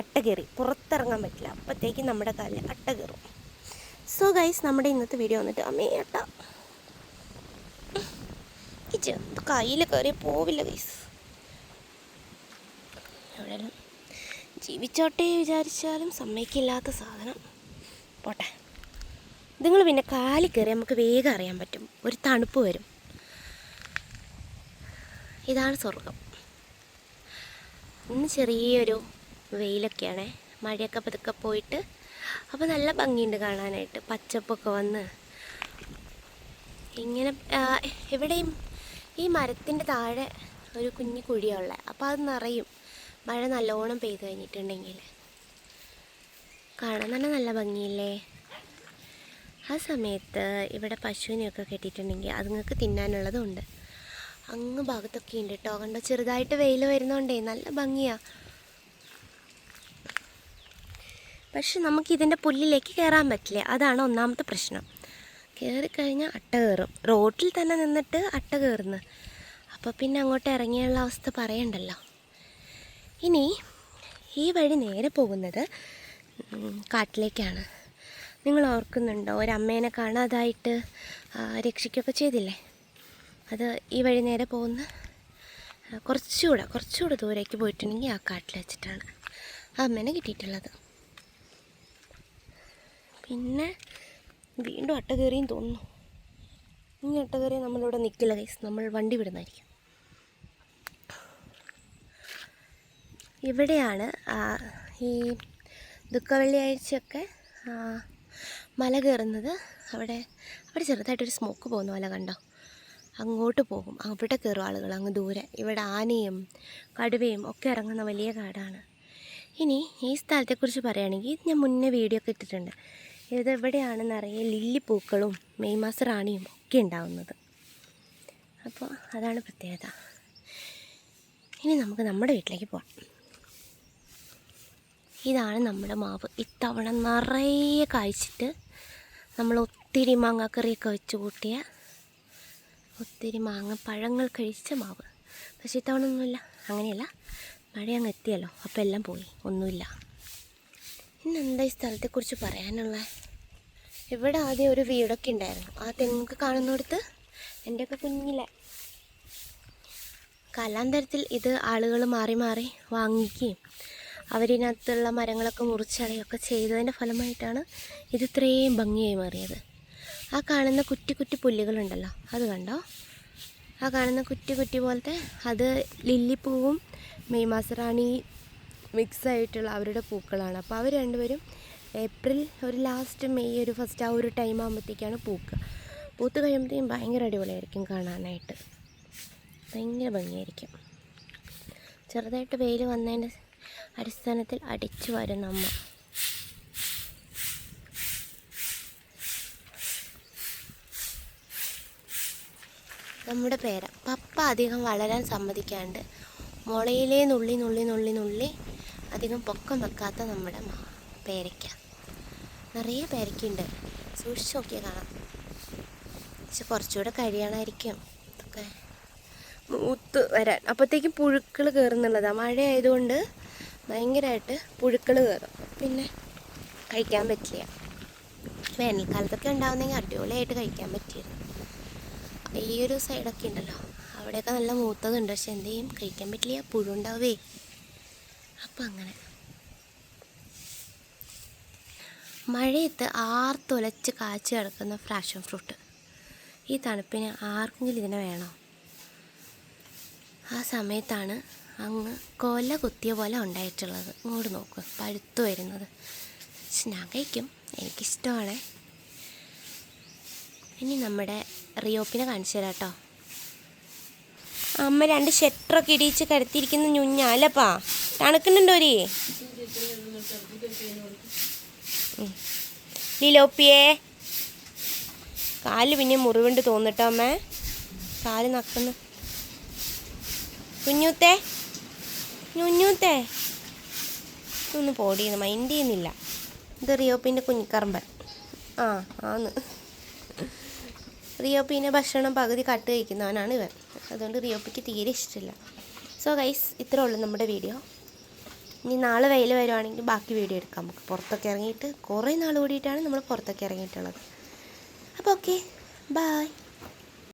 അട്ട കയറി പുറത്തിറങ്ങാൻ പറ്റില്ല. അപ്പോഴത്തേക്കും നമ്മുടെ കാലിൽ അട്ട കയറും. സോ ഗൈസ് നമ്മുടെ ഇന്നത്തെ വീഡിയോ വന്നിട്ട് അമ്മേ അട്ട ഈ കയ്യിൽ കയറി പോവില്ല ഗൈസ് എവിടെയെല്ലാം ജീവിച്ചോട്ടെ വിചാരിച്ചാലും സമ്മതിക്കില്ലാത്ത സാധനം. പോട്ടെ. നിങ്ങൾ പിന്നെ കാലിൽ കയറി നമുക്ക് വേഗം അറിയാൻ പറ്റും. ഒരു തണുപ്പ് വരും. ഇതാണ് സ്വർഗം ഇന്ന് ചെറിയൊരു വെയിലൊക്കെയാണേ. മഴയൊക്കെ പതുക്കെ പോയിട്ട് അപ്പോൾ നല്ല ഭംഗിയുണ്ട് കാണാനായിട്ട്. പച്ചപ്പൊക്കെ വന്ന്. ഇങ്ങനെ എവിടെയും ഈ മരത്തിന്റെ താഴെ ഒരു കുഞ്ഞു കുഴിയുള്ളത് അപ്പോൾ അത് നിറയും. മഴ നല്ലോണം പെയ്തു കഴിഞ്ഞിട്ടുണ്ടെങ്കിൽ. കാണാൻ തന്നെ നല്ല ഭംഗിയില്ലേ? ആ സമയത്ത് ഇവിടെ പശുവിനെയൊക്കെ കെട്ടിയിട്ടുണ്ടെങ്കിൽ അതുങ്ങൾക്ക് തിന്നാനുള്ളതും ഉണ്ട് അങ്ങ് ഭാഗത്തൊക്കെ ഉണ്ട് കേട്ടോ കണ്ടോ? ചെറുതായിട്ട് വെയിൽ വരുന്നോണ്ടേ നല്ല ഭംഗിയാ. പക്ഷെ നമുക്ക് ഇതിന്റെ പുല്ലിലേക്ക് കയറാൻ പറ്റില്ല. അതാണ് ഒന്നാമത്തെ പ്രശ്നം. കയറിക്കഴിഞ്ഞാൽ അട്ട കയറും. റോഡിൽ തന്നെ നിന്നിട്ട് അട്ട കയറുന്നു. അപ്പോൾ പിന്നെ അങ്ങോട്ട് ഇറങ്ങിയുള്ള അവസ്ഥ പറയണ്ടല്ലോ. ഇനി ഈ വഴി നേരെ പോകുന്നത് കാട്ടിലേക്കാണ്. നിങ്ങൾ ഓർക്കുന്നുണ്ടോ? ഒരമ്മേനെ കാണാതായിട്ട് രക്ഷിക്കുകയൊക്കെ ചെയ്തില്ലേ? അത് ഈ വഴി നേരെ പോകുന്ന കുറച്ചുകൂടെ കുറച്ചുകൂടെ ദൂരേക്ക് പോയിട്ടുണ്ടെങ്കിൽ ആ കാട്ടിൽ വെച്ചിട്ടാണ്. ആ അമ്മേനെ കിട്ടിയിട്ടുള്ളത്. പിന്നെ വീണ്ടും അട്ട കയറിയും തോന്നുന്നു. ഇനി അട്ട കയറി നമ്മളിവിടെ നിൽക്കില്ല ഗൈസ് നമ്മൾ വണ്ടി വിടുന്നതായിരിക്കും. ഇവിടെയാണ് ഈ ദുഃഖവെള്ളിയാഴ്ചയൊക്കെ മല കയറുന്നത്. അവിടെ അവിടെ ചെറുതായിട്ടൊരു സ്മോക്ക് പോകുന്ന പോലെ കണ്ടോ? അങ്ങോട്ട് പോകും. അവിടെ കയറും ആളുകൾ അങ്ങ് ദൂരെ. ഇവിടെ ആനയും കടുവയും ഒക്കെ ഇറങ്ങുന്ന വലിയ കാടാണ്. ഇനി ഈ സ്ഥലത്തെക്കുറിച്ച് പറയുകയാണെങ്കിൽ ഞാൻ മുന്നേ വീഡിയോ ഒക്കെ ഇട്ടിട്ടുണ്ട്. ഇത് ലില്ലി ലില്ലിപ്പൂക്കളും മെയ് മാസ റാണിയും ഒക്കെ ഉണ്ടാവുന്നത്. അപ്പോൾ അതാണ് പ്രത്യേകത. ഇനി നമുക്ക് നമ്മുടെ വീട്ടിലേക്ക് പോകാം ഇതാണ് നമ്മുടെ മാവ്. ഇത്തവണ നിറയെ കായ്ച്ചിട്ട് നമ്മൾ ഒത്തിരി മാങ്ങാക്കറിയൊക്കെ വെച്ച് കൂട്ടിയ ഒത്തിരി മാങ്ങ പഴങ്ങൾ കഴിച്ച മാവ്. പക്ഷേ ഇത്തവണ ഒന്നുമില്ല. അങ്ങനെയല്ല. മഴ അങ്ങ് എത്തിയല്ലോ. അപ്പോൾ എല്ലാം പോയി. ഒന്നുമില്ല. ഇന്നെന്താ ഈ സ്ഥലത്തെക്കുറിച്ച് പറയാനുള്ള? ഇവിടെ ആദ്യം ഒരു വീടൊക്കെ ഉണ്ടായിരുന്നു. ആ തെങ്ങൊക്കെ കാണുന്നിടത്ത് എന്റെയൊക്കെ കുഞ്ഞിലെ കാലാന്തരത്തിൽ ഇത് ആളുകൾ മാറി മാറി വാങ്ങിക്കുകയും അവരിനകത്തുള്ള മരങ്ങളൊക്കെ മുറിച്ചളയൊക്കെ ചെയ്തതിന്റെ ഫലമായിട്ടാണ് ഇത് ഇത്രയും ഭംഗിയായി മാറിയത്. ആ കാണുന്ന കുറ്റി കുറ്റി പുല്ലുകളുണ്ടല്ലോ അത് കണ്ടോ? ആ കാണുന്ന കുറ്റി കുറ്റി പോലത്തെ അത് ലില്ലിപ്പൂവും മെയ് മാസറാണി മിക്സ് ആയിട്ടുള്ള അവരുടെ പൂക്കളാണ്. അപ്പോൾ അവർ രണ്ടുപേരും ഏപ്രിൽ ഒരു ലാസ്റ്റ് മെയ് ഒരു ഫസ്റ്റ് ആ ഒരു ടൈം ആകുമ്പോഴത്തേക്കാണ് പൂക്കുക പൂത്ത് കഴിയുമ്പോഴത്തേക്കും ഭയങ്കര അടിപൊളിയായിരിക്കും കാണാനായിട്ട്. ഭയങ്കര ഭംഗിയായിരിക്കും. ചെറുതായിട്ട് വെയിൽ വന്നതിന്റെ അടിസ്ഥാനത്തിൽ അടിച്ചു വരും അമ്മ. നമ്മുടെ പേര. പപ്പ അധികം വളരാൻ സമ്മതിക്കാണ്ട് മുളയിലേ നുള്ളി നുള്ളി നുള്ളി നുള്ളി അധികം പൊക്കം വെക്കാത്ത നമ്മുടെ പേരയ്ക്ക. നിറയെ പേരയ്ക്കുണ്ട്. സൂക്ഷിച്ച് നോക്കിയാൽ കാണാം. പക്ഷെ കുറച്ചുകൂടെ കഴിയണമായിരിക്കും ഇതൊക്കെ. മൂത്ത് വരാൻ. അപ്പോഴത്തേക്കും പുഴുക്കൾ കയറുന്നുള്ളതാണ് മഴ ആയതുകൊണ്ട് ഭയങ്കരമായിട്ട് പുഴുക്കൾ കയറും പിന്നെ കഴിക്കാൻ പറ്റില്ല. വേനൽക്കാലത്തൊക്കെ ഉണ്ടാവുന്നെങ്കിൽ അടിപൊളിയായിട്ട് കഴിക്കാൻ പറ്റിയിരുന്നു. ഈ ഒരു സൈഡൊക്കെ ഉണ്ടല്ലോ. അവിടെയൊക്കെ നല്ല മൂത്തതുണ്ട്. പക്ഷെ എന്ത് ചെയ്യും? കഴിക്കാൻ പറ്റില്ല. പുഴു ഉണ്ടാവേ അപ്പം അങ്ങനെ. മഴയത്ത് ആർത്തൊലച്ച് കാച്ചു കിടക്കുന്ന ഫ്രാഷൻ ഫ്രൂട്ട്. ഈ തണുപ്പിന് ആർക്കെങ്കിലും ഇതിനെ വേണോ? ആ സമയത്താണ് അങ്ങ് കൊല കുത്തിയ പോലെ ഉണ്ടായിട്ടുള്ളത്. ഇങ്ങോട്ട് നോക്കുക പഴുത്തു വരുന്നത്. ഞാൻ കഴിക്കും. എനിക്കിഷ്ടമാണ്. ഇനി നമ്മുടെ റിയോപ്പിനെ കാണിച്ചു തരാം കേട്ടോ. അമ്മ രണ്ട് ഷെറ്ററൊക്കെ ഇടിയിച്ച് കിടത്തിയിരിക്കുന്ന ഞുഞ്ഞാലപ്പാ തണുക്കുന്നുണ്ടോരി ലീലോപ്പിയേ കാൽ പിന്നെ മുറിവുണ്ട് തോന്നിട്ടോ അമ്മേ. കാൽ നക്കുന്നു. കുഞ്ഞൂത്തേ. കുഞ്ഞൂത്തെ. ഒന്ന് പോടിയെന്ന് മൈൻഡ് ചെയ്യുന്നില്ല. ഇത് റിയോപ്പിന്റെ കുഞ്ഞിക്കറമ്പൻ. ആ ആന്ന്. റിയോപ്പിന്റെ ഭക്ഷണം പകുതി കട്ട് കഴിക്കുന്നവനാണ് ഇവൻ. അതുകൊണ്ട് റിയോപ്പിക്ക് തീരെ ഇഷ്ടമില്ല. സോ ഗൈസ് ഇത്രേ ഉള്ളൂ നമ്മുടെ വീഡിയോ ഇനി നാളെ വെയിൽ വരുവാണെങ്കിൽ ബാക്കി വീഡിയോ എടുക്കാം. നമുക്ക് പുറത്തൊക്കെ ഇറങ്ങിയിട്ട് കുറേ നാൾ കൂടിയിട്ടാണ് നമ്മൾ പുറത്തൊക്കെ ഇറങ്ങിയിട്ടുള്ളത്. അപ്പോൾ ഓക്കെ. ബായ്